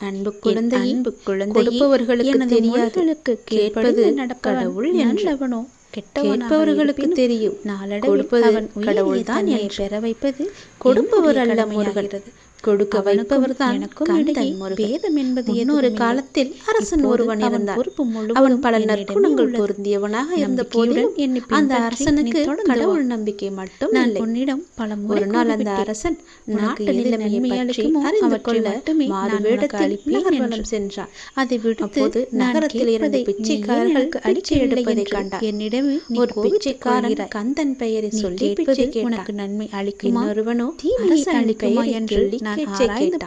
அன்பு குழந்தை அன்பு குழந்தை கொடுப்பவர்களுக்கு தெரியாதவர்களுக்கு கேட்பது கடவுள் என்றவனோ கேட்பவர்களுக்கு தெரியும். நாளடை கொடுப்பது கடவுள்தான் என் பெற வைப்பது கொடுப்பவர் அல்ல முயல்கிறது கொடுக்க வைப்பவர்தான் எனக்கும் ஒரு காலத்தில் அரசன் ஒருவன் இருந்தார் அவன் பல நற்குணங்கள் பொருந்தியவனாக இருந்த போதிலும் அந்த அரசனுக்கு கடவுள் நம்பிக்கை மட்டும் நான் உன்னிடம் பல ஒரு நாள் அந்த அரசன் நாட்டு நிலைமையளிக்கும் சென்றார் அதை விடுத்து நகரத்தில் இருந்த பிச்சைக்காரர்களுக்கு அடிச்சு எடுப்பதை கண்டார் என்னிடம் ஒரு பிச்சைக்காரன் கந்தன் பெயரை சொல்லி உனக்கு நன்மை அளிக்கும்? ஒருவனோ தீமை அளிக்குமா என்று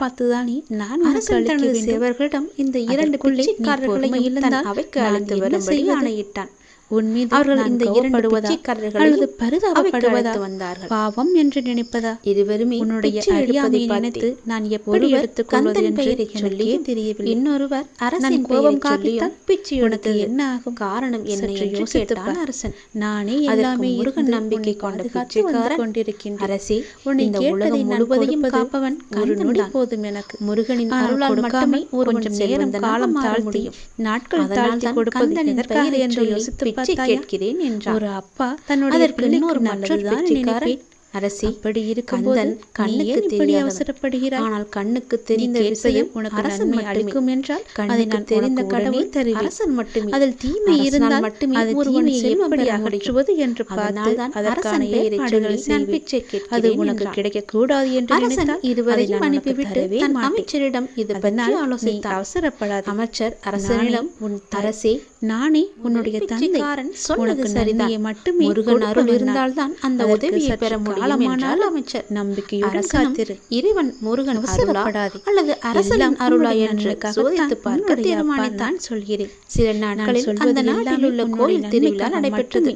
பார்த்துதானே நான் அரசன் தனது சேவர்களிடம் இந்த இரண்டு பிள்ளைக்காரர்களை அவைக்கு அழைத்து வரும்படி ஆணையிட்டான். நானே எல்லாமே முருகன் நம்பிக்கை கொண்ட பிச்சைக்காரன். கொண்டிருக்கின்ற அரசே உன்னை இந்த கருணை போதும் எனக்கு. முருகனின் அருளால் மட்டுமே ஒரு கொஞ்சம் காலம் தாழ் முடியும். நாட்கள் தாழ்த்தி கொடுப்பது பெயர் யோசித்து கேட்கிறேன் என்றார் ஒரு அப்பா தன்னுடைய இன்னொரு மற்றொரு பிச்சைக்காரன் அரசி இப்படி இருக்கும்போது கண்ணுக்கு இப்படி அவசரப்படுகிறார் ஆனால் கண்ணுக்கு தெரிந்த விஷயம் உனக்கு அரசன் அளிக்கும் என்றால் அதை நான் தெரிந்த கடவுள் தெரியும் அரசன் மட்டுமே. அதில் தீமை இருந்தால் மட்டுமே அது ஒருவன் செல்வப்படி அகற்றுவது என்று பார்த்து அதற்கான ஏற்பாடுகளை நான் பிச்சை அது உனக்கு கிடைக்கக்கூடாது என்று நினைத்தால் இருவரையும் அனுப்பிவிட்டு தன் அமைச்சரிடம் இது பற்றி ஆலோசித்து அவசரப்படாது. அமைச்சர் அரசனிடம் உன் அரசே நானே உன்னுடைய தந்தைக்காரன் சொன்னது சரிதான். மட்டுமே முருகன் அருள் இருந்தால்தான் அந்த உதவியை பெற முடியும். அமைச்சர் நம்பிக்கையுடன் காத்திரு. இறைவன் முருகன் அவசரப்படாது. அல்லது அரசனின் அருளா என்று சோதித்து பார்க்க தீர்மானித்தான் சொல்கிறேன். சில நாட்களில் அந்த நாட்டில் உள்ள கோயில் திருவிழா நடைபெற்றது.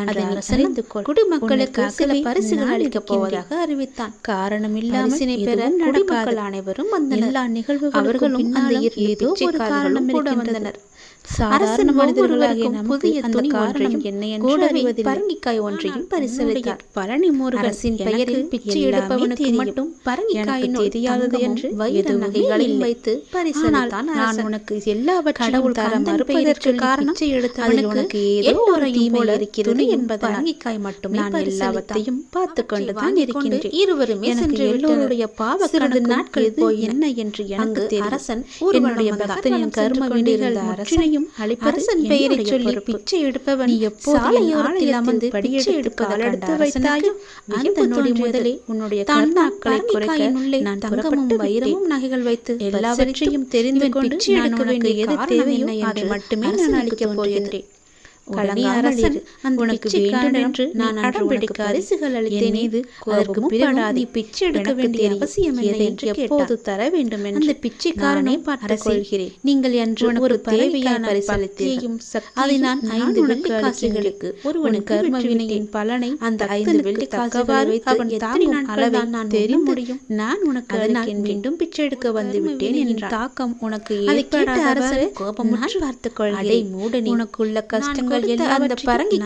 அன்றறிந்து குடிமக்களுக்கு சில பரிசுகள் அளிக்கப் போவதாக அறிவித்தான். காரணம் இல்லாமல் பெற குடிமக்கள் அனைவரும் அந்த நிகழ்வு அவர்களும் ஏதோ ஒரு காரணம் இருக்கின்றனர் சாதாரண மனிதர்களாகிய புதிய துணி ஒன்றையும் என்ன கூடவே பரங்கிக்காய் ஒன்றையும் பரிசளித்தார். பழனி முருகன் பெயரில் பிச்சை எடுப்பவனுக்கு மட்டும் பரங்கிக்காயின் தெரியாதது என்று வைர நகைகளில் வைத்து பரிசளித்தான் நான் உனக்கு எல்லாவற்றையும் கடவுள் தர மறுப்பதற்கு காரணம் எடுத்து அதில் ஏதோ ஒரு தீமை இருக்கிறது. என்பது பரங்கிக்காய் மட்டும் நான் எல்லாவற்றையும் பார்த்து கொண்டுதான் இருக்கின்றேன் இருவருமே சென்று எல்லோருடைய பாவ சிறிது நாட்கள் என்ன என்று எனக்கு அரசன் என்னுடைய பக்தனின் கரும வேண்டியிருந்த அரசனையும் யாரையும் அரசன் பெயரை சொல்லி பிச்சை எடுப்பவன் சாலையோரத்தில் அமர்ந்து பிச்சை எடுப்பதால் எடுத்து அந்த நொடி முதலே உன்னுடைய உள்ளே நான் தங்கமும் வைரமும் நகைகள் வைத்து எல்லாவற்றையும் தெரிந்து கொண்டு நான் உனக்கு எது தேவை அதை மட்டுமே நான் அளிக்கப் போகிறேன் கலங்காமல் அளித்தேன். அவசியம் இல்லை என்று தர வேண்டும் நீங்கள் என்று ஒருவனுக்கு பலனை அந்த ஐந்து வெள்ளி காசுவாறு நான் தெரிய முடியும்? நான் உனக்கு அதனால் மீண்டும் பிச்சை எடுக்க வந்து விட்டேன் என்ற தாக்கம் உனக்கு ஏற்படாத அரசரை கோபமுற்று வார்த்துக்கொள் அடை மூடனி உனக்குள்ள கஷ்டங்கள் நீங்கள் அந்த பரங்கி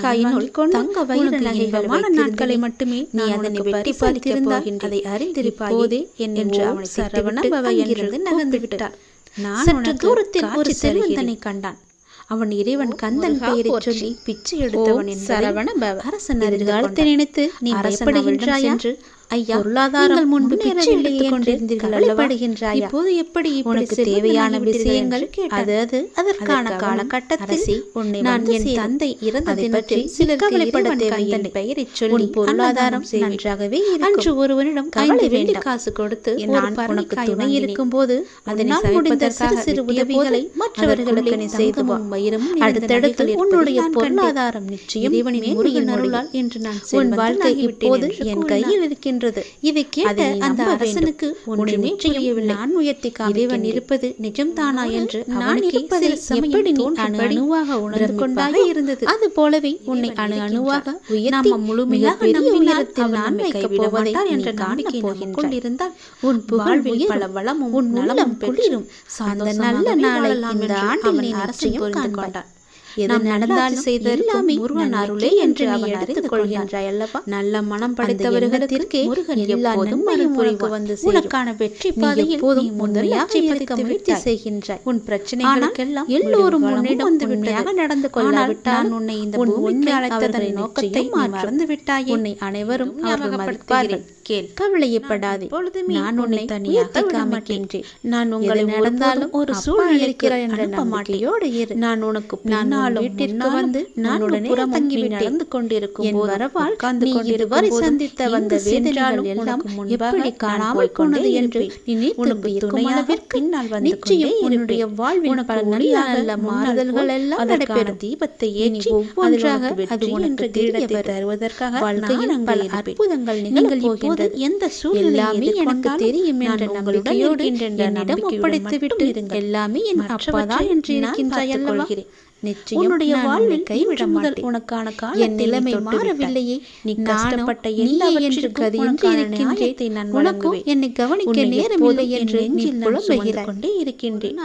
தங்க வயிறு இன்பமான நாட்களை மட்டுமே நீ அதனை வெட்டி பறித்திருந்தால் அதை அறிந்திருப்பாயே. என்று அவனை சரவணபவ என்று நகர்ந்து விட்டார் சற்று தூரத்தில் ஒரு செல்வந்தனை கண்டான். அவன் இறைவன் கந்தன் பெயரை சொல்லி பிச்சை எடுத்தவன் சரவண அரசன் நினைத்து நீ பயப்படுகின்றாய் என்று ஐயா பொருளாதாரம் முன்பு கவலைப்படுகின்றாய்? இப்போது எப்படி உனக்கு தேவையான விஷயங்கள் அதாவது அதற்கான காலகட்டத்தில் உன்னை நான் என் தந்தை இறந்ததை பற்றி சில கவலைப்பட தேவையில்லை பெயரை சொல்லி பொருளாதாரம் நன்றாகவே அன்று ஒருவனிடம் கவலை வேண்டி காசு கொடுத்து நான் உனக்கு துணை இருக்கும் போது அதனை முடிந்த சிறு சிறு உதவிகளை மற்றவர்களுக்கு நீ செய்து வயிறமும் அடுத்தடுத்து உன்னுடைய பொருளாதாரம் நிச்சயம் இறைவனின் என்று நான் உன் வாழ்க்கை இப்போது என் கையில் இருக்கின்ற சென்றது இவை கேட்ட அந்த அரசனுக்கு உன்னை நிச்சயம் நான் உயர்த்தி இறைவன் இருப்பது நிஜம்தானா என்று நான் எப்படி நீ அணு அணுவாக உணர்ந்து கொண்டாக இருந்தது. அது போலவே உன்னை அணு அணுவாக உயர்த்தி முழுமையாக நான் வைக்கப் போவதைத்தான் என்ற காணிக்கை போகின்ற கொண்டிருந்தால் உன் புகழ்வில் பல வளமும் உன் நலமும் பெற்றிடும் சாந்த நல்ல நாளை இந்த ஆண்டில் நீ அரசையும் கண்டு கொண்டான். எது நடந்தாலும் செய்ததெல்லாமே முருகன் அருளே என்று அவன் அறிந்து கொள்கின்றாய் அல்லவா நல்ல மனம் படைத்தவர்களுக்கு முருகன் எல்லாரும் மறுபுரிவு வந்து உனக்கான வெற்றி பாதையில் போதும் முதலாக இருக்க முயற்சி செய்கின்றாய் உன் பிரச்சனைகளுக்கெல்லாம் எல்லோரும் உன்னிடம் வந்து விட்டாக நடந்து கொள்ளாவிட்டால் உன்னை இந்த உண்மை அழைத்ததன் நோக்கத்தை மறந்து விட்டாய். உன்னை அனைவரும் ஞாபகப்படுத்துவார்கள் கேள். கவலையப்படாதே. நான் உன்னை தனியாக நான் உங்களை நடந்தாலும் ஒரு சூழல் இருக்கிறாய் என்ற நம்பிக்கையோடு இரு. நான் உனக்கு நானும் வீட்டிற்கு வந்து நான் உடனே தங்கி நடந்து கொண்டிருக்கும் வரவால் காந்து கொண்டிருவரை சந்தித்த வந்த வேதனைகள் எல்லாம் எப்படி காணாமல் போனது என்று நீ உனக்கு துணையாவிற்கு பின்னால் வந்து நிச்சயம் என்னுடைய வாழ்வின் பல நல்ல நல்ல மாறுதல்கள் எல்லாம் நடைபெறும் தீபத்தை ஏற்றி ஒவ்வொன்றாக அது உனக்கு தீடத்தை தருவதற்காக வாழ்க்கையில் பல அற்புதங்கள் நீங்கள் இப்போது இருக்கின்றது எந்த சூழ்நிலையுமே எனக்கு தெரியும் என்ற நம்பிக்கையோடு என்னிடம் ஒப்படைத்து விட்டு எல்லாமே என் அப்பாதான் என்று இருக்கின்றாய் அல்லவா நிச்சயம் உன்னுடைய வாழ்வில் கைவிடமாட்டேன் உனக்கான கால நிலைமை மாறவில்லையே நீ கஷ்டப்பட்ட எல்லாவற்றிற்கும் அது நான் உனக்கும் என்னை கவனிக்க நேரம் இல்லை என்று நெஞ்சில் புலம்புகிறாய் கொண்டே இருக்கின்றேன்.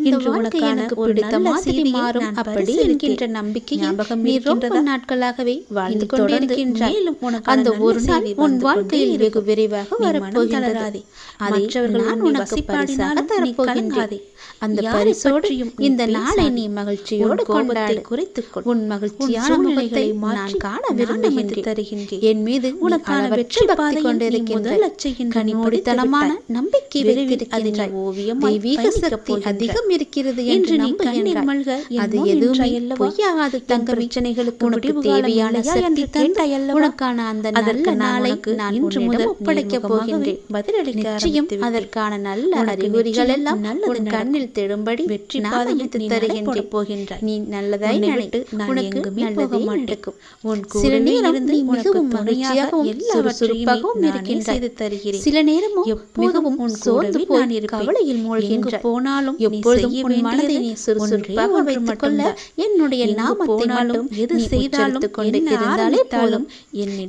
இன்று உனக்கு எனக்கு பிடித்த மாதிரி மாறும். அப்படி இருக்கின்ற நம்பிக்கை ஞாபகம் இருக்கின்றதா? நாட்களாகவே வாழ்ந்து கொண்டிருக்கின்றாய் மேலும் உனக்கு அந்த ஒரு நாள் உன் வாழ்க்கையில் வெகு விரைவாக வரப்போகிறது மற்றவர்கள் நான் உனக்கு பரிசாக தரப்போகின்றாதே அந்த பரிசோடையும் இந்த நாளை நீ மகிழ்ச்சியோடு கோபத்தை குறைத்து உன் மகிழ்ச்சியான முகத்தை நான் காண விரும்புகின்றேன். தருகின்றேன் என் மீது உனக்கான வெற்றி பார்த்து கொண்டிருக்கின்ற லட்சியின் கனிமொழித்தனமான நம்பிக்கை விரைவிருக்கின்ற ஓவியம் தெய்வீக சக்தி அதிகம் இருக்கிறது என்று நீ கண்ணீர் அது எதுவுமே பொய்யாகாது தங்க பிரச்சனைகளுக்கு முடிவு தேவையான சக்தி தந்த உனக்கான அந்த நல்ல நாளைக்கு நான் இன்று முதல் ஒப்படைக்கப் போகின்றேன். பதிலளிக்க நிச்சயம் அதற்கான நல்ல அறிகுறிகள் எல்லாம் நல்ல கண்ணில் தெழும்படி வெற்றி நான் தருகின்றேன் போகின்றாய். நீ நல்லதாய் நினைத்து உனக்கு நல்லதே நடக்கும் உன் சில நேரம் நீ மிகவும் மகிழ்ச்சியாகவும் எல்லாவற்றிற்காகவும் இருக்கின்றாய். தருகிறேன். சில நேரம் எப்போதும் உன் சோர்ந்து போன் கவலையில் மூழ்கின்ற போனாலும் எப்பொழுதும் உன் மனதை நீ சுறுசுறுப்பாக வைத்துக் கொள்ள என்னுடைய நாமத்தை மட்டும் எது செய்தாலும் கொண்டு இருந்தாலே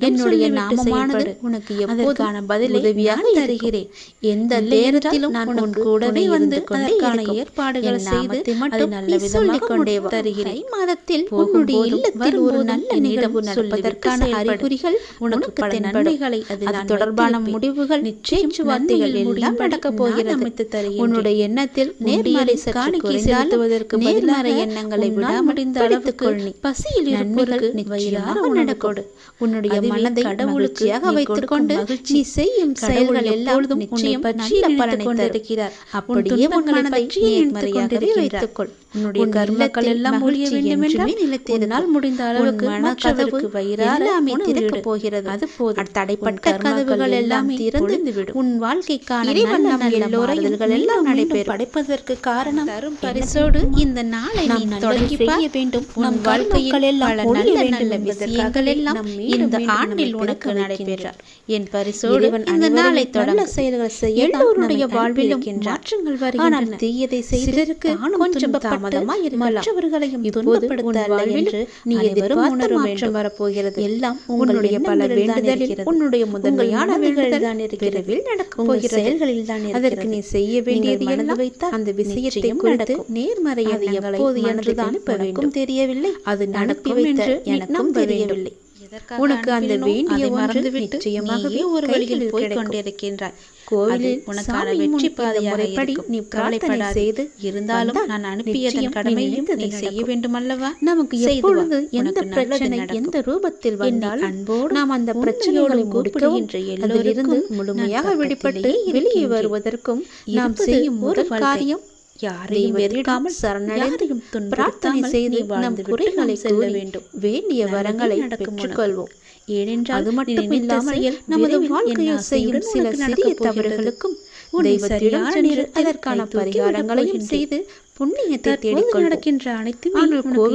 என்னுடைய நாமமானது உனக்கு எப்போதான பதிலை உதவியாக தருகிறேன். எந்த நேரத்திலும் நான் உன் கூடவே வந்து அதற்கான ஏற்பாடுகள் செய்து மட்டும் நல்ல விதமாக கொண்டேவா தருகிறேன். மாதத்தில் உன்னுடைய இல்லத்தில் ஒரு நல்ல நிகழ்வு நடப்பதற்கான அறிகுறிகள் உனக்கு நன்மைகளை. அது தொடர்பான முடிவுகள் நிச்சயம் வார்த்தைகள் எல்லாம் நடக்கப் போகிறது. அமைத்து தருகிறேன் உன்னுடைய எண்ணத்தில் நேர்மறை காணிக்கை செலுத்துவதற்கு நேர்மறை எண்ணங்களை விடாமடிந்து அளவுக்கு பசியில் இருப்பவர்கள் நிச்சயமாக நடக்கோடு உன்னுடைய மனதை கடவுளுக்கியாக வைத்துக் கொண்டு நீ செய்யும் செயல்கள் எல்லாவதும் நிச்சயம் நல்ல பலனை தருகிறார் அப்படியே உன் மனதை நேர்மறையாகவே வைத்துக்கொள் உன்னுடைய கர்மக்கள் எல்லாம் முடிய வேண்டும் என்றுமே முடிந்த அளவுக்கு மனக்கதவுக்கு வயிறால் எல்லாமே திறக்க போகிறது. அது போதும். தடைப்பட்ட கதவுகள் எல்லாம் திறந்து விடும். உன் வாழ்க்கைக்கான நல்ல எல்லோரையும் எல்லாம் நடைபெறும். படைப்பதற்கு காரணம் தரும் பரிசோடு இந்த நாளை நீ தொடங்கி செய்ய வேண்டும். நம் வாழ்க்கையில் எல்லாம் நல்ல நல்ல விஷயங்கள் எல்லாம் இந்த ஆண்டில் உனக்கு நடைபெற்றார் என் பரிசோடு இந்த நாளை தொடர்ந்து செயல்களை செய்ய எல்லோருடைய வாழ்விலும் மாற்றங்கள் வருகின்றன. தீயதை செய்ததற்கு கொஞ்சம் தாமதமாக மற்றவர்கள் மற்றவர்களையும் என்று நீ எதிர்வரும் வரப்போகிறது. எல்லாம் உங்களுடைய பல வேண்டுதலில் உன்னுடைய முதன்மையான வேண்டுதல் தான் இருக்கிறது. நடக்கும் செயல்களில் தான் அதற்கு நீ செய்ய வேண்டியது என்ன வைத்தால் அந்த விஷயத்தையும் குறித்து நேர்மறையது எப்போது எனதுதான் தெரியவில்லை அது நடக்கும் என்று எனக்கும் தெரியவில்லை. உனக்கு அந்த வேண்டிய ஒன்று நிச்சயமாகவே ஒரு வழியில் போய் கொண்டிருக்கின்றாய். கோவிலில் உனக்கான வெற்றி பாதை முறைப்படி நீ கவலைப்பட செய்து இருந்தாலும் நான் அனுப்பிய கடமையும் நீ செய்ய வேண்டும் அல்லவா நமக்கு எப்பொழுது எந்த பிரச்சனை எந்த ரூபத்தில் வந்தாலும் அன்போடு நாம் அந்த பிரச்சனைகளை கூப்பிடுகின்ற எல்லோரிலிருந்து முழுமையாக விடுபட்டு வெளியே வருவதற்கும் நாம் செய்யும் ஒரு காரியம் யாரையும் வெறுக்காமல் சரணடையும் பிரார்த்தனை செய்து நம் குறைகளை செல்ல வேண்டும். வேண்டிய வரங்களை பெற்றுக்கொள்வோம். ஏனென்றால் அது மட்டும் இல்லாமல் நமது வாழ்க்கையில் செய்யும் சில சிறிய தவறுகளுக்கும் அதற்கான பரிகாரங்களையும் செய்து புண்ணியத்தை தேடிக்கொள்வோம். நடக்கின்ற அனைத்துமே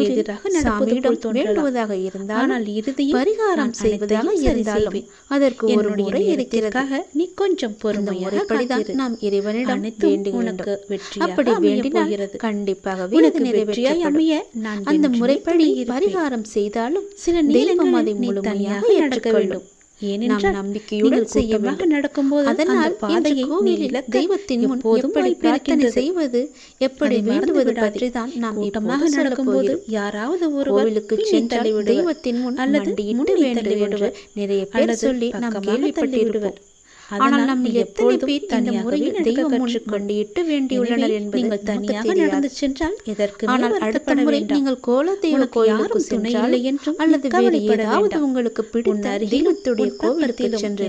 எதிராக நடப்பதிடம் வேண்டுவதாக இருந்தால் ஆனால் இறுதி பரிகாரம் செய்வதாக இருந்தாலும் அதற்கு ஒரு முறை இருக்கிறதாக நீ கொஞ்சம் பொறுமையாக நாம் இறைவனிடம் வேண்டி உனக்கு வெற்றி அப்படி வேண்டினாகிறது கண்டிப்பாக உனக்கு நிறைவேற்றியாய் அமைய நான் அந்த முறைப்படி பரிகாரம் செய்தாலும் சில நீளம் அதை முழுமையாக நடக்க வேண்டும். ஏனென்றால் நம்பிக்கையுடன் நீங்கள் செய்ய கூட்டமாக வேண்டும். நடக்கும்போது அதனால் பாதையை கோவிலில் தெய்வத்தின் முன் எப்படி பிரார்த்தனை. செய்வது எப்படி வேண்டுவது. பற்றி தான் நாம் கூட்டமாக நடக்கும்போது. யாராவது கோவிலுக்கு சென்றால் விடுவர். தெய்வத்தின் முன் அல்லது முன்னே வேண்டும் என்று. நிறைய பேர் சொல்லி நாம் கேள்விப்பட்டிருப்போம். ஆனால் எத்தனை பேர் இந்த முறையில் தெய்வம் வேண்டியுள்ளனர் என்பது நீங்கள் தனியாக. நடந்து சென்றால் எதற்கு ஆனால் அடுத்த முறை நீங்கள் கோலதெய்வ உனக்கு கோயிலுக்கு யாரும் துணை சென்றால் இல்லை என்றும் அல்லது வேறு கவலைப்பட ஏதாவது வேண்டாம். உங்களுக்கு பிடித்த தெய்வத்துடைய சென்று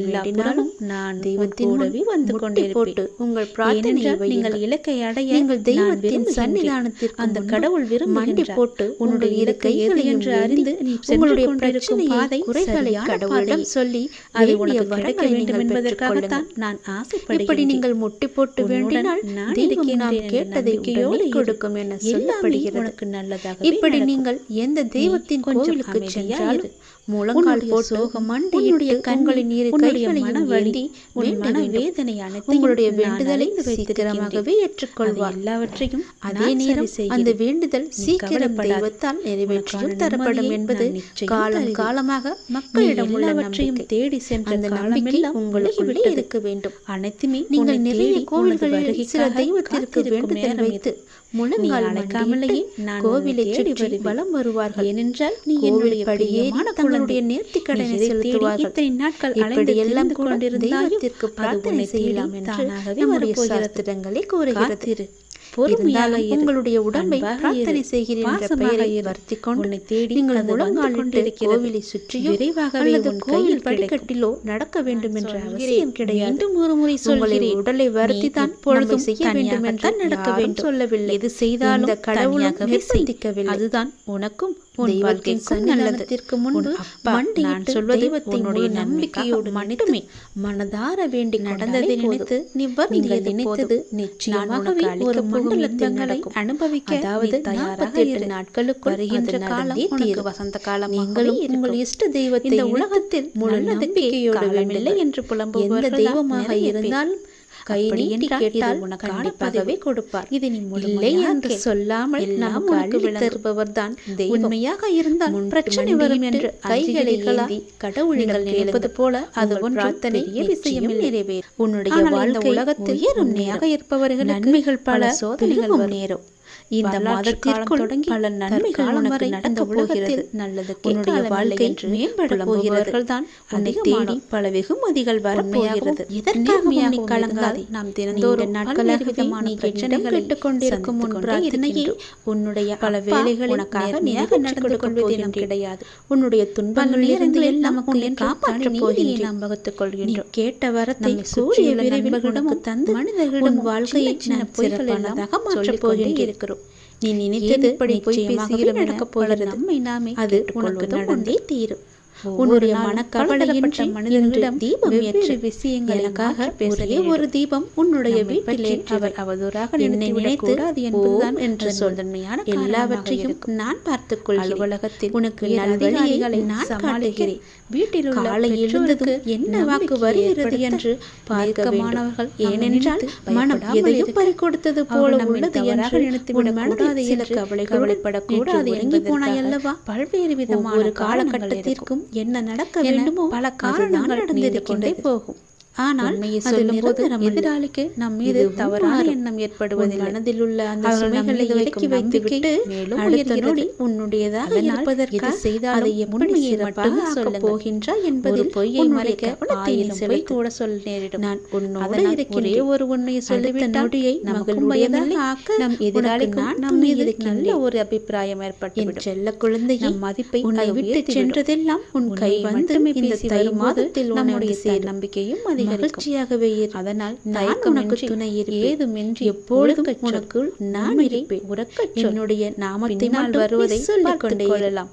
நான் தெய்வத்தின் வந்து கொண்டிருப்பேன். போட்டு உங்கள் பிரார்த்தனையை ஏனென்றால் நீங்கள். இலக்கை அடைய நீங்கள் தெய்வத்தின். சன்னிதானத்திற்கு அந்த கடவுள் விரும்புகின்றார். போட்டு உன்னுடைய உன்னுடைய இரு இலக்கை எது கைகளையும் என்று அறிந்து உங்களுடைய பிரச்சனையை குறைகளை கடவுளிடம். சொல்லி அது உனக்கு கிடைக்க வேண்டும் நீங்கள் பெற்றுக்கொள்ளுங்கள். நான் இப்படி ஆசைப்படுகிறேன் நீங்கள் முட்டி போட்டு வேண்டினால் நான் இருக்கின்றேன் நாம் கேட்டதை இரு. கொடுக்கும் என சொல்லப்படுகிறது உனக்கு நல்லதாகவே இப்படி. நீங்கள் எந்த தெய்வத்தின் கோவிலுக்கு சென்றாலும். முழங்கால் போட்டு சோகம் கண்களின் உன்னுடைய மன. வேதனை உங்களுடைய வேண்டுதலை. சீக்கிரமாகவே ஏற்றுக்கொள்வார் எல்லாவற்றையும் அதே நேரம். அந்த வேண்டுதல் சீக்கிரம். தெய்வத்தால் நிறைவேற்றியும் தரப்படும் என்பது காலம். காலமாக மக்களிடம் உள்ள எல்லாவற்றையும் நம்பிக்கை தேடி சென்ற அந்த நம்பிக்கை உங்களுக்குள்ளே விலகிவிட்டது. இருக்க வேண்டும் அனைத்துமே நீங்கள் நிறைய கோவில்களில் சில தெய்வத்திற்கு வேண்டுதல் வைத்து. முழங்கால் அழைக்காமலேயே கோவிலை தேடி. வலம் வருவார்கள் ஏனென்றால் நீ என்னுடைய படியேறி தங்களுடைய கடனை செலுத்துவார்கள். இத்தனை நாட்கள் அலைந்து எல்லாம் அது பிரார்த்தனை செய்யலாம் என்று தானாகவே நம்முடைய. சாஸ்திரங்களே கூறுகிறது. பொறுமையாக. உங்களுடைய உடம்பை பிரார்த்தனை. செய்கிறேன் என்ற பெயரை இரு. வருத்திக் கொண்டு தேடி நீங்கள் முழங்காலிட்டு. கோவிலை சுற்றியோ விரைவாகவே அல்லது கையில். படிக்கட்டிலோ நடக்க வேண்டும் என்ற. அவசியம் கிடையாது மீண்டும் ஒரு முறை சொல்கிறேன். உடலை வருத்தி தான் நம்மை செய்ய வேண்டும் என்று தனியாகத்தான் நடக்க வேண்டும். சொல்லவில்லை எது செய்தாலும் செய். நிர்பந்திக்கவில்லை அதுதான் உனக்கும் உன் தெய்வத்தின் வாழ்க்கைக்கும் நல்லது சன்னிதானத்திற்கு முன்பு மண்டியிட்டு நம்பிக்கையோடு மட்டுமே மனதார வேண்டி நடந்ததை நினைத்து நீ நீங்கள் நினைத்தது. நிச்சயமாகவே ஒரு அனுபவிக்க அதாவது நீ தயாராக நாற்பத்தெட்டு இரு. நாட்களுக்குள் வருகின்ற காலம் உனக்கு. வசந்த காலமாகவே நீங்களும். உங்கள் இஷ்ட தெய்வத்தை உலகத்தில் முழு நம்பிக்கையோடு வேண்டுங்கள். என்று எந்த புலம்புபவர்கள் தெய்வமாக. இருந்தாலும் கை நீட்டி கேட்டால் இது உனக்கான கண்டிப்பாகவே. கொடுப்பார் இது நீ இல்லை என்று. சொல்லாமல் நமக்கு உனக்கு. தருபவர் தான் உண்மையாக இருந்தால் பிரச்சனை வரும் என்று கைகளை ஏந்தி கேளுங்கள் நினைப்பது போல அது ஒன்றும் பெரிய நிச்சயம் விஷயம் இல்லை. நிறைவேறும் உன்னுடைய வாழ்க்கை உலகத்தில் உண்மையாக நேரம். இருப்பவர்களுக்கு நன்மைகள் பல சோதனைகள். நேரம் இந்த மாதத்திற்குள் தொடங்கி பல நன்மைகள் உனக்கு போகிறது உலகத்தில் நல்லதுக்கே உன்னுடைய வாழ்க்கை என்று மேம்பட போகிறது தான் அதை தேடி. பல வெகுமதிகள் வரப்போகிறது எதற்காகவும் நீ கலங்காதே. நாம் தினந்தோறும் நாட்களாகவே பல்வேறு விதமான பிரச்சனைகளை கேட்டுக்கொண்டிருக்கும் கொண்டே பிரார்த்தனையை. உன்னுடைய பல வேளைகளில் உனக்காக நிறைவேற்றிக் நடந்து கொள்வது. கிடையாது. உன்னுடைய துன்பங்களில் இருந்து எல்லாம் உன்னை காப்பாற்றப் போகின்றேன் நாம் வகுத்துக் நீ கொள்கின்றோம். கேட்ட வரத்தை சுற்றியுள்ள விரைவில் தந்து மனிதர்களிடமும் உன் வாழ்க்கையை சிறப்பானதாக மாற்றப் இருக்கிறோம். நீ நினைத்தது இப்படி பொய் என நடக்கப் போகிறது. நம்மை நாமே அது உனக்கு நடந்தே. தீரும். உன்னுடைய மனக்கவலையின்றி இன்று தீபம் ஏற்று விஷயங்களை எனக்காக மாற்றி பேச ஒரே தீபம் உன்னுடைய வீட்டில். அவர் அவதூறாக என்னை நினைத்துவிடக் நினைத்து என்பதுதான் என்று அதன் சொல். முதன்மையான காரணமாக எல்லாவற்றையும். நான் பார்த்துக் கொள்கிறேன் அலுவலகத்தில் உனக்கு அதிகாரிகளை நான் காட்டுகிறேன். வீட்டில் காலை எழுந்ததும் என்ன வாக்கு வருகிறது என்று பார்க்க வேண்டும். நெருக்கமானவர்கள் ஏனென்றால் மனம் எதையும் அவர்கள் போல உள்ளது என்று நினைத்து உன் விடக் மனதில் கூடாது என்று கவலைகளுடன் கவலைப்படக்கூடாது உறங்கி போனாய் அல்லவா? பல்வேறு விதமான காலகட்டத்திற்கும் என்ன நடக்க வேண்டுமோ பல காரணங்கள் நடந்திருக்கின்றே போகும். ஆனால் அது நிரந்தரமல்ல. எதிராளிக்கு நம் மீது தவறான. எண்ணம் உன் ஏற்படுவதில்லை மனதில் உள்ள அந்த சுமைகளை இறக்கி வைத்துவிட்டு மேலும் அடுத்த உயர்கிறது. நொடி உன்னுடையதாக செய்தாலும் அதை எப்படி மட்டும் சொல்லுங்கள். போகின்றாய் ஒரு என்பதில் பொய்யை மறைக்க ஆயிரம் பொய். கூட சொல்ல நேரிடும் நான் உன்னோடு அதனால் இருக்கின்றேன் ஒரே உண்மையை அடுத்த சொல்லிவிட்டால் நொடியை பயமில்லை ஆக்க நம் நான் நம் மீது நல்ல. ஒரு அபிப்பிராயம் என் ஏற்பட்டுவிடும் செல்ல குழந்தையே நம் மதிப்பை உன்னை அது விட்டு. சென்றதெல்லாம் உன் கை வந்து இந்த தை மாதத்தில் நம்முடைய. நம்பிக்கையும் அதிகரிக்கும் மகிழ்ச்சியாகவே அதனால் நான் உனக்கு துணை. ஏதுமின்றி எப்பொழுதும். உனக்குள் நான் இருப்பேன். உறக்கச் சொல். என்னுடைய நாமத்தை பின்னால் மட்டும் வருவதை சொல்லிக் கொண்டே. கொள்ளலாம்.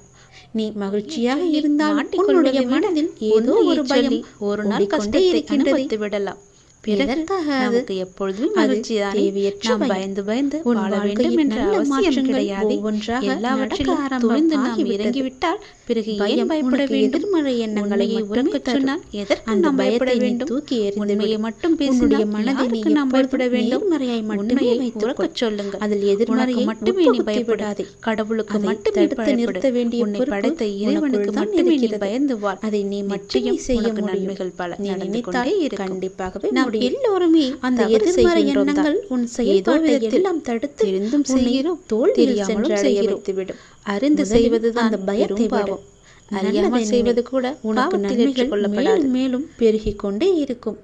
நீ மகிழ்ச்சியாக இருந்தால் உன்னுடைய மனதில் ஏதோ ஒரு பயம் ஒரு நாள் கஷ்டத்தை விடலாம் நமக்கு எப்பொழுதுமே மகிழ்ச்சி தேவையற்ற. பயந்து பயந்து உன் வேண்டும் வாழ்க்கையில் என்ற நல்ல அவசியம் மாற்றங்கள் கிடையாது ஒவ்வொன்றாக எல்லாவற்றிலும் நடக்க துணிந்து நாம் ஆரம்பமாகிவிட்டது. இறங்கிவிட்டால் பிறகு ஏன் பயப்பட வேண்டும் எதிர்மறை எண்ணங்களை தரும். சொன்னால் எதற்கு நாம் பயப்பட வேண்டும் தூக்கி உண்மையை. மட்டும் பேசினால் மனதை நாம் பயப்பட வேண்டும் நேர்மறையாய் மட்டுமே உறக்கச் கொள். சொல்லுங்கள் அதில் எதிர்மறையை மட்டுமே நீ பயப்படாதே. கடவுளுக்கு மட்டுமே பயப்படு நிறுத்த வேண்டிய உன்னை படைத்த இறைவனுக்கு மட்டுமே நீ. பயந்து வாழ் அதை நீ மட்டுமே செய்ய. நன்மைகள் பல நீ நினைத்தால். கண்டிப்பாகவே நாம் முடியும். எல்லோருமே அந்த எதிர்மறை. எண்ணங்கள் உன் விதத்தில் எல்லாம் தடுத்து தெரிந்தும் உன்னை செய்கிறோம், தோல்வியில் சென்றடைய செய்கிறோம். வைத்துவிடும். அறிந்து செய்வதுதான் அந்த பயத்தை பாவம். அறியாமல் செய்வது. கூட உனக்கு நன்மைகள். மேலும் மேலும் பெருகிக் கொண்டே இருக்கும்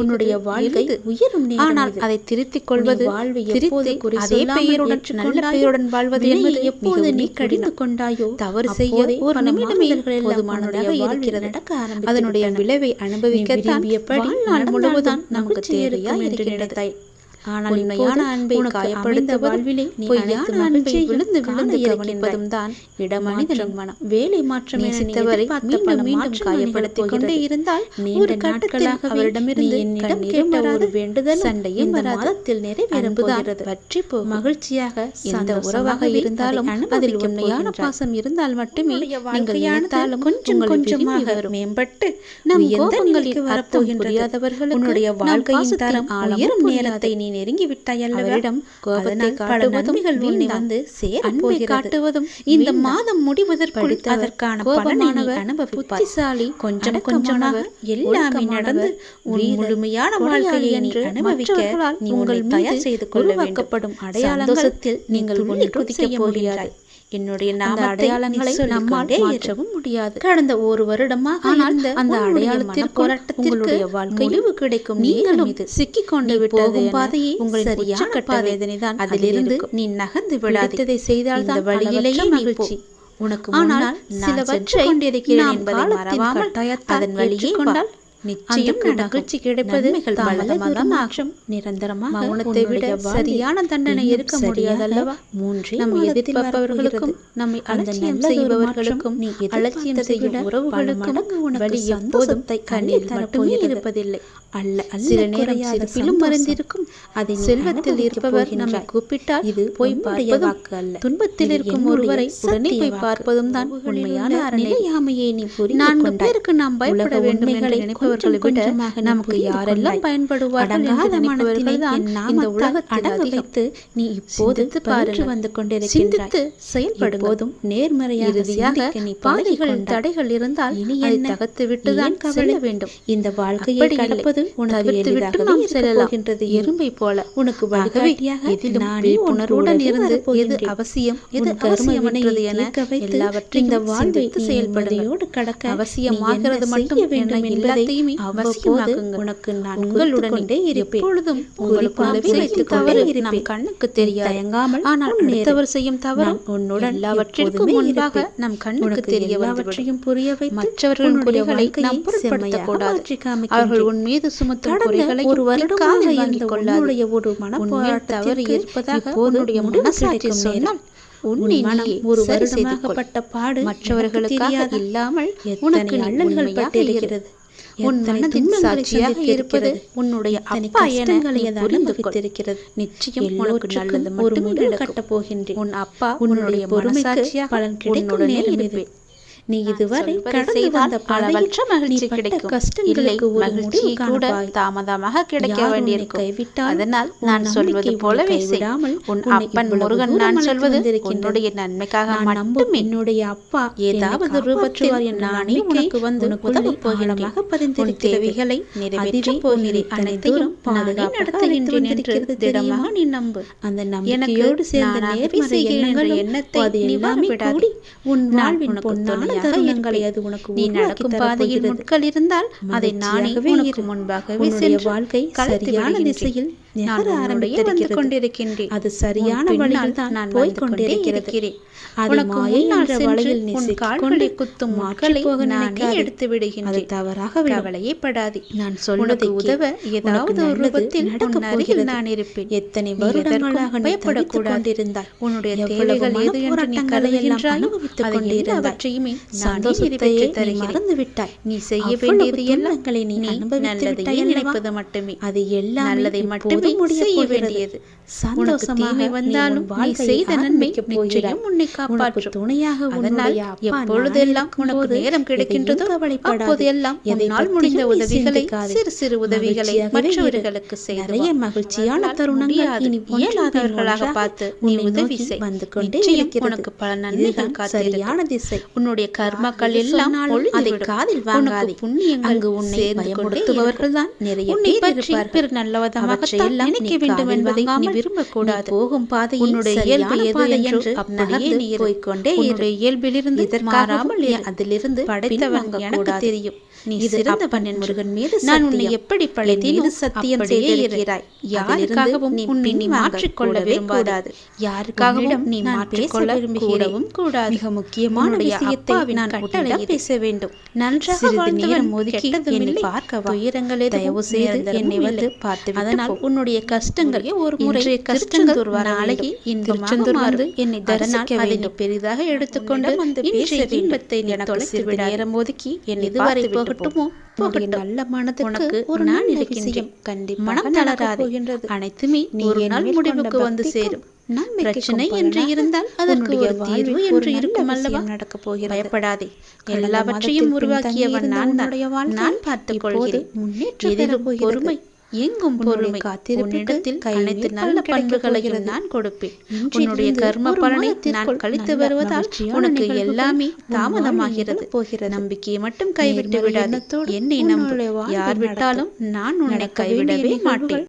உன்னுடைய வாழ்க்கை. உயரும் ஆனால். அதை திருத்திக் கொள்வது வாழ்வை திருத்தி அதே பெயருடன் நல்ல பெயருடன் வாழ்வது என்பது எப்போது நீ கடிந்து. கொண்டாயோ தவறு செய்ய ஒரு நிமிடமே போதுமானதாக இருக்கிறது. நடக்க அதனுடைய. விளைவை நீ அனுபவிக்கத்தான் விரும்பியபடி வாழ்நாள் முழுவதும் நமக்கு தேவையா என்று நினைத்தாய். ஆனால் உண்மையான அன்பை காயப்படுத்துவதும் வாழ்விலே பொய்யான அன்பை விழுந்து விழுந்து. கவனிப்பதும் தான் இடமாற்றம் மனம். வேலை மாற்றம் நேசித்தவரை மீண்டும் மீண்டும் காயப்படுத்திக் கொண்டே. இருந்தால் நீண்ட நாட்களாகவே அவரிடமிருந்து என்னிடம் கேட்ட ஒரு வேண்டுதலும் சண்டையும் இந்த வராது. மாதத்தில் நிறைவேறப் அன்புதான் போகிறது. வற்றி போகும். மகிழ்ச்சியாக எந்த உறவாக இருந்தாலும் அதில் உண்மையான. பாசம் இருந்தால் மட்டுமே நீங்கள் நினைத்தாலும் கொஞ்சம் கொஞ்சமாக. மேம்பட்டு நம் வரப்போகின்றது. புரியாதவர்களுக்கு உன்னுடைய வாழ்க்கையின் தரம் புரியாது. நேரத்தை நீ நெருங்கி விட்டாய் அல்லவா? அவரிடம் கோபத்தை காட்டுவதும் வீண்தான். வந்து போகிறது. காட்டுவதும் இந்த. மாதம் முடிவதற்குள் அதற்கான பலனை நீ கோபமானவர், அனுபவிப்பாய். புத்திசாலி, கொஞ்சம் கொஞ்சமாக எல்லாமே நடந்து முழுமையான வாழ்க்கையை நீ அனுபவிக்க மற்றவர்களால் நீ உங்கள் உன்னை தயார் செய்து அடையாளங்கள் சந்தோஷத்தில் நீங்கள் நீங்கள் ஒன்று குதிக்க செய்ய போகிறாய் என்னுடைய அடையாளங்களை நம்மால். மாற்றவும் முடியாது கடந்த ஒரு வருடமாக ஆனால் அந்த உங்களுடைய வாழ்க்கையில் முடிவு கிடைக்கும் நீங்களும் இது. சிக்கிக் கொண்டு விட்டது பாதையை உங்களின் சரியான பாதை. வேதனைதான் அதிலிருந்து. நீ நகர்ந்து விடாதே பிடித்ததை செய்தால்தான் இந்த வழியிலேயே. மகிழ்ச்சி. உனக்கு ஆனால் சிலவற்றை கொண்டிருக்கிறேன் என்பதை மறவாமல் அதன் வழியே வா. நிச்சயம். மகிழ்ச்சி கிடைப்பது நன்மைகள் பல தாமதமாக தூரம் தான் ஆகும். நிரந்தரமாக மௌனத்தை விட சரியான தண்டனை இருக்க முடியாது சரியாக அல்லவா? மூன்றே நம்மை எதிர்பார்ப்பவர்களுக்கும். நம்மை அலட்சியம் செய்பவர்களுக்கும் மாற்றம் நீ அலட்சியம் செய்யும் உறவுகளுக்கும் உனக்கு எப்போதும் மட்டுமே தரப்போகிறது. இருப்பதில்லை அல்ல சில நேரம். மறைந்திருக்கும் அதை செல்வத்தில் இருப்பவர் நம்மை. கூப்பிட்டால் இது போய் வாக்கு அல்ல. துன்பத்தில் இருக்கும் ஒருவரை உடனே போய். பார்ப்பதும் தான் உண்மையான நிலையாமையை நீ புரிந்து நான்கு. பேருக்கு நாம் பயப்பட வேண்டும் என்று நினைப்பவர்களை விட நமக்கு யாரெல்லாம். பயன்படுவார்கள் இந்த உலகத்தில் அடங்க வைத்து நீ இப்போது பாருங்கள். வந்து கொண்டிருக்கின்றாய் செயல்படுங்கள் இப்போதும் நேர்மறையாக இறுதியாக நீ பாதைகள். தடைகள் இருந்தால் இனி? தகர்த்து விட்டுதான் கவலை? வேண்டும் இந்த வாழ்க்கையை. கடப்பது செல்லலாம். போகின்றது எறும்பை போல உனக்கு வழிகாட்டியாக நானே கூடவே இருந்து எது. அவசியம் எது வினையை என எல்லாவற்றையும் இந்த வாழ்வை. நிம்மதியோடு கடக்க அவசியமாகிறது மட்டும் வேண்டும் எல்லாத்தையுமே அவசியமாக்குங்கள். உனக்கு நான் உங்களுடனே இருப்பேன் எப்பொழுதும் கொண்டே தவறு. நம் கண்ணுக்கு தெரியாது தயங்காமல் ஆனால். அடுத்தவர் செய்யும் தவறு உன்னுடன் எல்லாவற்றிற்கும் முன்பாக. நம் கண்ணுக்கு தெரிய எல்லாவற்றையும் புரிய வாழ்க்கையை நாம் பொருட்படுத்தக்கூடாது. அவர்கள் உன் மீது சுமத்தும் கடந்த குறைகளை ஒரு வருடமாக வாங்கிக் கொள்ளாது தவறு இருப்பதாக உன்னுடைய மனசாட்சி சொன்னால். உன்னை மனம் பாடு மற்றவர்களுக்காக? இல்லாமல் உனக்கு நீ அல்லல்கள் உண்மையாக பட்டிருக்கிறது. உன் மனதின் சாட்சியாக இருப்பது. உன்னுடைய அப்பா புரிந்து. நிச்சயம் உனக்கு நல்லது ஒரு மட்டுமே முடிவு நடக்கும். கட்டப் போகின்றேன். உன் அப்பா உன்னுடைய பொறுமைக்கு பலன் கிடைக்கும் நேரம். நீ இதுவரை கடந்து வந்த அளவற்ற மகிழ்ச்சி கிடைக்கும் இல்லை கஷ்டங்களுக்கு ஒரு முடிவு கூட. தாமதமாக கிடைக்க வேண்டியிருக்கும் கைவிட்டாலும் அதனால் நான் சொல்வது போலவே செய் கைவிடாமல் உன் அப்பன் முருகன் நான் சொல்வது. உன்னுடைய நன்மைக்காக மட்டுமே என்னுடைய அப்பா ஏதாவது ரூபத்தில் நானே உனக்கு வந்து. ஆழமாக உன் பதிந்திருக்கிறது. தேவைகளை நிறைவேற்றப் அதுவே போகிறேன். அனைத்தையும் பாதுகாப்பாக நடத்துகின்றேன் என்று திடமாக? நீ நம்பு அந்த நம்பிக்கையோடு சேர்ந்த எண்ணங்களும் எண்ணத்தை அது எல்லாமே. கூடி உன் வாழ்வின் பொன்னான தருணங்களை. அது உனக்கு நீ நடக்கும் பாதையில். முட்கள் இருந்தால் அதை நானே உனக்கு. முன்பாகவே சென்று வாழ்க்கை சரியான. திசையில் நகர ஆரம்பித்திருக்கிறது கொண்டிருக்கின்றேன் அது சரியான வழியில் தான் நான் போய்க் வந்து கொண்டே கொண்டிருக்கிறது இருக்கிறேன். அது வலையில் நீ கால்களை குத்தும் போக நானே. எடுத்து விடுகின்றேன் தவறாக விடும் கவலையே படாதே நான் சொல்வதை உதவ. ஏதாவது ஒரு ரூபத்தில் நடக்கப் உன் அருகில். நான் இருப்பேன் எத்தனை வருடங்களாக பயப்படக்கூடாது. கொண்டிருந்தாய் உன்னுடைய தேவைகள் எது என்று நீ கருதுகின்றாயோ அனுபவித்துக் கொண்டிருந்தாய். எல்லாவற்றையுமே நானே சந்தோஷத்தையே நீ மறந்து விட்டாய் நீ செய்ய வேண்டியது எல்லாம் துன்பங்களை நீ அனுபவித்து விட்டாய்? நினைப்பது மட்டுமே. அது எல்லாம் நல்லதை மட்டுமே செய்ய வேண்டியது. சந்தோஷமாக வந்தாலும் நீ செய்த நன்மை நிச்சயம் உன்னை உனக்கு காப்பாற்றும் துணையாக அதனால் எப்பொழுதெல்லாம் உனக்கு நேரம் கிடைக்கின்றதோ எதை உன்னால் பற்றியும் முடிந்த உதவிகளை. சிறு சிறு உதவிகளை மற்றவர்களுக்கு நிறைய. மகிழ்ச்சியான தருணங்கள். இனி இயலாதவர்களாக பார்த்து நீ உதவி செய் வந்து கொண்டே. உனக்கு பல நன்மைகள் சரியான திசை உன்னுடைய கர்மக்கள் எல்லாம் அதை. காதில் வாங்காதே. புண்ணியங்கள் அங்கு உன்னை பயமுறுத்துபவர்கள் தான். நிறைய பேர். பிறர் அவற்றையெல்லாம் நினைக்க வேண்டும் என்பதை விரும்பக்கூடாது போகும் பாதையில் உன்னுடைய இயல்பு எது பாதை என்று அப்படியே நீ. உன்னுடைய இயல்பிலிருந்து இதற்காகவும் மாறாமல் நீ இரு. அதிலிருந்து படைத்தவன் பின்வாங்கக் எனக்கு. தெரியும் நீ சிறந்த அப்பன் பண் முருகன் மீது நான் உன்னை. எப்படி என் மீது சத்தியம். செய்திருக்கிறாய். யாருக்காகவும் உன்னை நீ மாற்றிக்கொள்ள விரும்பாது. யாருக்காகவும் நீ மாற்றிக்கொள்ள. கூடவும் கூடாது மிக முக்கியமான விஷயத்தை நான் கட்டளை. பேச வேண்டும் நன்றாக வாழ்ந்தவன் ஒதுக்கி என்னை பார்க்க. துயரங்கள் தயவு செய்து என்னை வந்து. பார்த்துவிட்டு அதனால். உன்னுடைய கஷ்டங்கள் ஒரே ஒரு முறை இன்றைய கஷ்டங்கள் நாளைக்கு வேண்டும். இன்பமாக என்னை அதை நீ வேண்டும். பெரிதாக எடுத்துக்கொண்டு வேண்டும். இன்பத்தை எனக்கு தொலைத்து. நேரம் ஒதுக்கி என்னை இதுவரை பார்த்துவிட்டு போ. போகட்டுமோ நல்ல மனதுக்கு ஒரு நான் நல்ல இருக்கின்றேன் கண்டிப்பாக மனம் தளராதே. அனைத்துமே நீ ஒரு என் நாள் மேல் கொண்ட முடிவுக்கு வந்து சேரும். நம்பிக்கைக்கும் பிரச்சனை என்று இருந்தால் அதற்கு ஒரு தீர்வு என்று இருக்கும் அல்லவா? விஷயம் நடக்கப் போகிறது. பயப்படாதே. எல்லாவற்றையும் உருவாக்கியவன் நான் தான். நான் பார்த்துக் கொள்கிறேன். முன்னேற்றம். பொறுமை எங்கும் உன்னிடத்தில் கைமேல் அனைத்து நல்ல பண்புகளையும். நான் கொடுப்பேன் உன்னுடைய கர்ம பலனை நான் கழித்து வருவதால் உனக்கு எல்லாமே தாமதமாகிறது போகிறது. நம்பிக்கையை மட்டும் கைவிட்டு விடாதே என்னை நம்பு யார். விட்டாலும் நான் உன்னை கைவிடவே மாட்டேன்